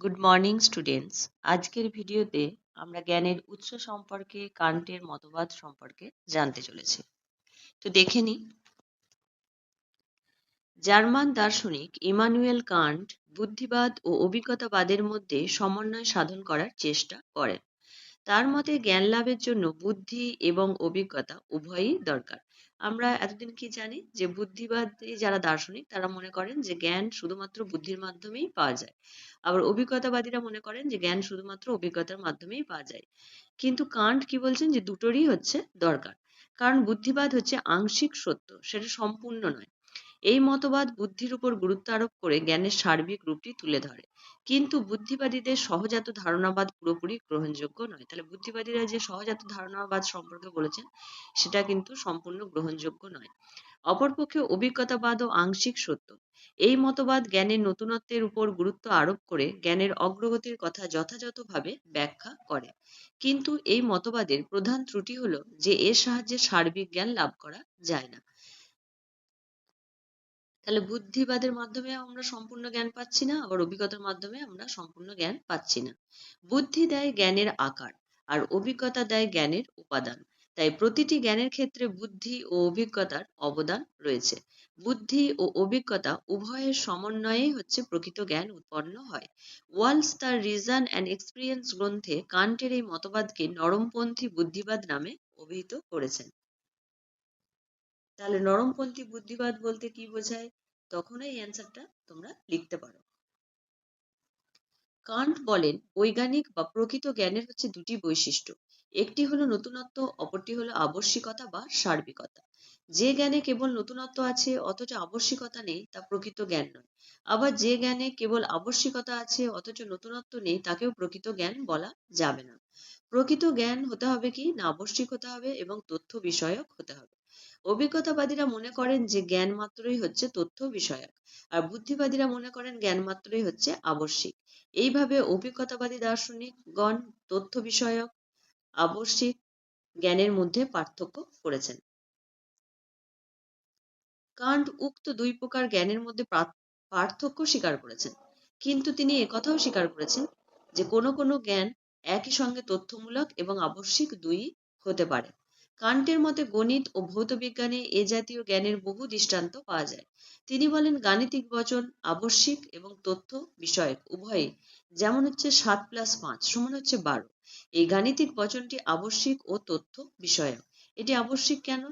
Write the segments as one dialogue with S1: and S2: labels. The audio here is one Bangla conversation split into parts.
S1: গুড মর্নিং স্টুডেন্টস আজকের ভিডিওতে আমরা জ্ঞানের উৎস সম্পর্কে কান্টের মতবাদ সম্পর্কে জানতে চলেছি। তো দেখে নিই। জার্মান দার্শনিক ইমানুয়েল কান্ট বুদ্ধিবাদ ও অভিজ্ঞতাবাদের মধ্যে সমন্বয় সাধন করার চেষ্টা করেন। তার মতে জ্ঞান লাভের জন্য বুদ্ধি এবং অভিজ্ঞতা উভয়ই দরকার। আমরা এতদিন কি জানি যে বুদ্ধিবাদী যারা দার্শনিক, তারা মনে করেন যে জ্ঞান শুধুমাত্র বুদ্ধির মাধ্যমেই পাওয়া যায়। আবার অভিজ্ঞতাবাদীরা মনে করেন যে জ্ঞান শুধুমাত্র অভিজ্ঞতার মাধ্যমেই পাওয়া যায়। কিন্তু কান্ট কি বলছেন যে দুটোরই হচ্ছে দরকার। কারণ বুদ্ধিবাদ হচ্ছে আংশিক সত্য, সেটা সম্পূর্ণ নয়। এই মতবাদ বুদ্ধির উপর গুরুত্ব আরোপ করে জ্ঞানের সার্বিক রূপটি তুলে ধরে। কিন্তু বুদ্ধিবাদীদের সহজাত ধারণাবাদ পুরোপুরি গ্রহণযোগ্য নয়। তাহলে বুদ্ধিবাদীরা যে সহজাত ধারণাবাদ সম্পর্কে বলেছেন, সেটা কিন্তু সম্পূর্ণ গ্রহণযোগ্য নয়। অপরপক্ষে অভিজ্ঞতাবাদ ও আংশিক সত্য। এই মতবাদ জ্ঞানের নতুনত্বের উপর গুরুত্ব আরোপ করে জ্ঞানের অগ্রগতির কথা যথাযথভাবে ব্যাখ্যা করে। কিন্তু এই মতবাদের প্রধান ত্রুটি হল যে এর সাহায্যে সার্বিক জ্ঞান লাভ করা যায় না। তাহলে বুদ্ধিবাদের মাধ্যমে আমরা সম্পূর্ণ জ্ঞান পাচ্ছি না, আবার অভিজ্ঞতার মাধ্যমে আমরা সম্পূর্ণ জ্ঞান পাচ্ছি না। বুদ্ধি দেয় জ্ঞানের আকার, আর অভিজ্ঞতা দেয় জ্ঞানের উপাদান। তাই প্রতিটি জ্ঞানের ক্ষেত্রে বুদ্ধি ও অভিজ্ঞতার অবদান রয়েছে। বুদ্ধি ও অভিজ্ঞতা উভয়ের সমন্বয়েই হচ্ছে প্রকৃত জ্ঞান উৎপন্ন হয়। ওয়ালস তার রিজন অ্যান্ড এক্সপিরিয়েন্স গ্রন্থে কান্টের এই মতবাদকে নরমপন্থী বুদ্ধিবাদ নামে অভিহিত করেছেন। তাহলে নরমপন্থী বুদ্ধিবাদ বলতে কি বোঝায়? তখন এই অ্যান্সারটা তোমরা লিখতে পারো। কান্ট বলেন, বৈজ্ঞানিক বা প্রকৃত জ্ঞানের হচ্ছে দুটি বৈশিষ্ট্য। একটি হলো নতুনত্ব, অপরটি হলো আবশ্যিকতা বা সার্বিকতা। যে জ্ঞানে কেবল নতুনত্ব আছে, অথচ আবশ্যিকতা নেই, তা প্রকৃত জ্ঞান নয়। আবার যে জ্ঞানে কেবল আবশ্যিকতা আছে, অথচ নতুনত্ব নেই, তাকেও প্রকৃত জ্ঞান বলা যাবে না। প্রকৃত জ্ঞান হতে হবে কি? না, আবশ্যিক হতে হবে এবং তথ্য বিষয়ক হতে হবে। অভিজ্ঞতাবাদীরা মনে করেন যে জ্ঞান মাত্রই হচ্ছে তথ্য বিষয়ক, আর বুদ্ধিবাদীরা মনে করেন জ্ঞান মাত্রই হচ্ছে আবশ্যিক। এইভাবে অভিজ্ঞতাবাদী দার্শনিকগণ তথ্য বিষয়ক, আবশ্যিক জ্ঞানের মধ্যে পার্থক্য করেছেন। কান্ট উক্ত দুই প্রকার জ্ঞানের মধ্যে পার্থক্য স্বীকার করেছেন। কিন্তু তিনি একথাও স্বীকার করেছেন যে কোনো কোনো জ্ঞান একই সঙ্গে তথ্যমূলক এবং আবশ্যিক দুই হতে পারে। কান্টের মতে গণিত ও ভৌতবিজ্ঞানে এ জাতীয় জ্ঞানের বহু দৃষ্টান্ত পাওয়া যায়। তিনি বলেন, গাণিতিক বচন, আবশ্যিক এবং তথ্য বিষয়ক উভয়ই যেমন হচ্ছে সাত প্লাস পাঁচ, সমান হচ্ছে বারো। এই গাণিতিক বচনটি আবশ্যিক ও তথ্য বিষয়ক। এটি আবশ্যিক কেন?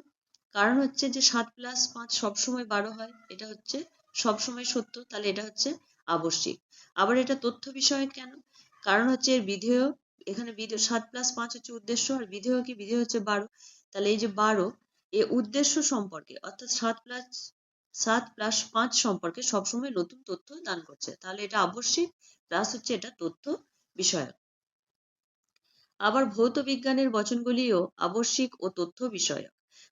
S1: কারণ হচ্ছে যে সাত প্লাস পাঁচ সবসময় বারো হয়, এটা হচ্ছে সবসময় সত্য, তাহলে এটা হচ্ছে আবশ্যিক। আবার এটা তথ্য বিষয়ক কেন? কারণ হচ্ছে এর বিধেয় এখানে বিধেয় সাত প্লাস পাঁচ হচ্ছে উদ্দেশ্য আর বিধেয় কি? বিধেয় হচ্ছে বারো। তাহলে এই যে বারো, এ উদ্দেশ্য সম্পর্কে, অর্থাৎ সাত প্লাস সাত প্লাস পাঁচ সম্পর্কে সবসময় নতুন তথ্য দান করছে। তাহলে এটা আবশ্যিক প্লাস হচ্ছে এটা তথ্য বিষয়ক। আবার ভৌত বিজ্ঞানের বচনগুলিও আবশ্যিক ও তথ্য বিষয়ক।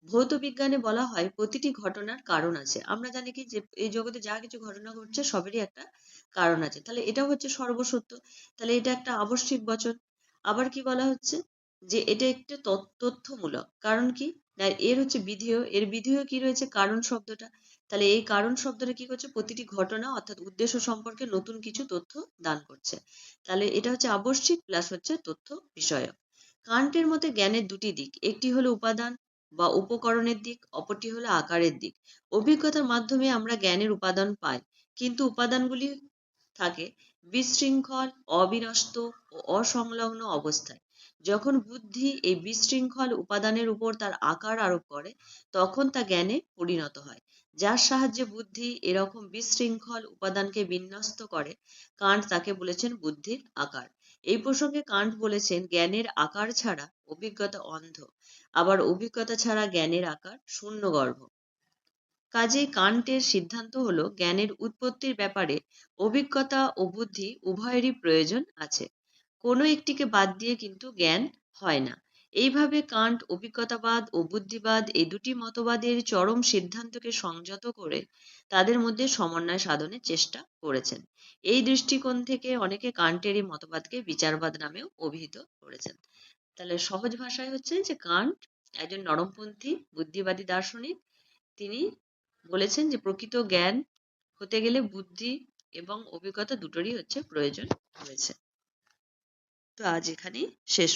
S1: ভৌত বিজ্ঞানে বলা হয় প্রতিটি ঘটনার কারণ আছে। আমরা জানি কি যে এই জগতে যা কিছু ঘটনা ঘটছে সবেরই একটা কারণ আছে। তাহলে এটাও হচ্ছে সর্বসত্য। তাহলে এটা একটা আবশ্যিক বচন। আবার কি বলা হচ্ছে? যে এটা একটা তথ্যমূলক। কারণ কি? না, এর হচ্ছে বিধেয়। এর বিধেয় কি রয়েছে? কারণ শব্দটা। তাহলে এই কারণ শব্দটা কি করছে? প্রতিটি ঘটনা অর্থাৎ উদ্দেশ্য সম্পর্কে নতুন কিছু তথ্য দান করছে। তাহলে এটা হচ্ছে আবশ্যিক প্লাস হচ্ছে তথ্য বিষয়ক। কান্টের মতে জ্ঞানের দুটি দিক। একটি হলো উপাদান বা উপকরণের দিক, অপরটি হলো আকারের দিক। অভিজ্ঞতার মাধ্যমে আমরা জ্ঞানের উপাদান পাই। কিন্তু উপাদানগুলি থাকে বিশৃঙ্খল, অবিনষ্ট ও অসংলগ্ন অবস্থায়। যখন বুদ্ধি এই বিশৃঙ্খল উপাদানের উপর তার আকার আরোপ করে, তখন তা জ্ঞানে পরিণত হয়, যার সাহায্যে বুদ্ধি এরকম বিশৃঙ্খল উপাদানকে বিন্যস্ত করে, কান্ট তাকে বলেছেন বুদ্ধির আকার। এই প্রসঙ্গে কান্ট বলেছেন, জ্ঞানের আকার ছাড়া অভিজ্ঞতা অন্ধ, আবার অভিজ্ঞতা ছাড়া জ্ঞানের আকার শূন্যগর্ভ। কাজেই কান্টের সিদ্ধান্ত হল জ্ঞানের উৎপত্তির ব্যাপারে অভিজ্ঞতা ও বুদ্ধি উভয়েরই প্রয়োজন আছে। কোনো একটিকে বাদ দিয়ে কিন্তু জ্ঞান হয় না। এইভাবে কান্ট অভিজ্ঞতাবাদ ও বুদ্ধিবাদ এই দুটি মতবাদের চরম সিদ্ধান্তকে সংযত করে তাদের মধ্যে সমন্বয় সাধনের চেষ্টা করেছেন। এই দৃষ্টিকোণ থেকে অনেকে কান্টের এই মতবাদকে বিচারবাদ নামেও অভিহিত করেছেন। তাহলে সহজ ভাষায় হচ্ছে যে কান্ট একজন নরমপন্থী, বুদ্ধিবাদী, দার্শনিক। তিনি বলেছেন যে, প্রকৃত জ্ঞান হতে গেলে বুদ্ধি এবং অভিজ্ঞতা দুটোরই হচ্ছে প্রয়োজন রয়েছে। তো আজ এখানেই শেষ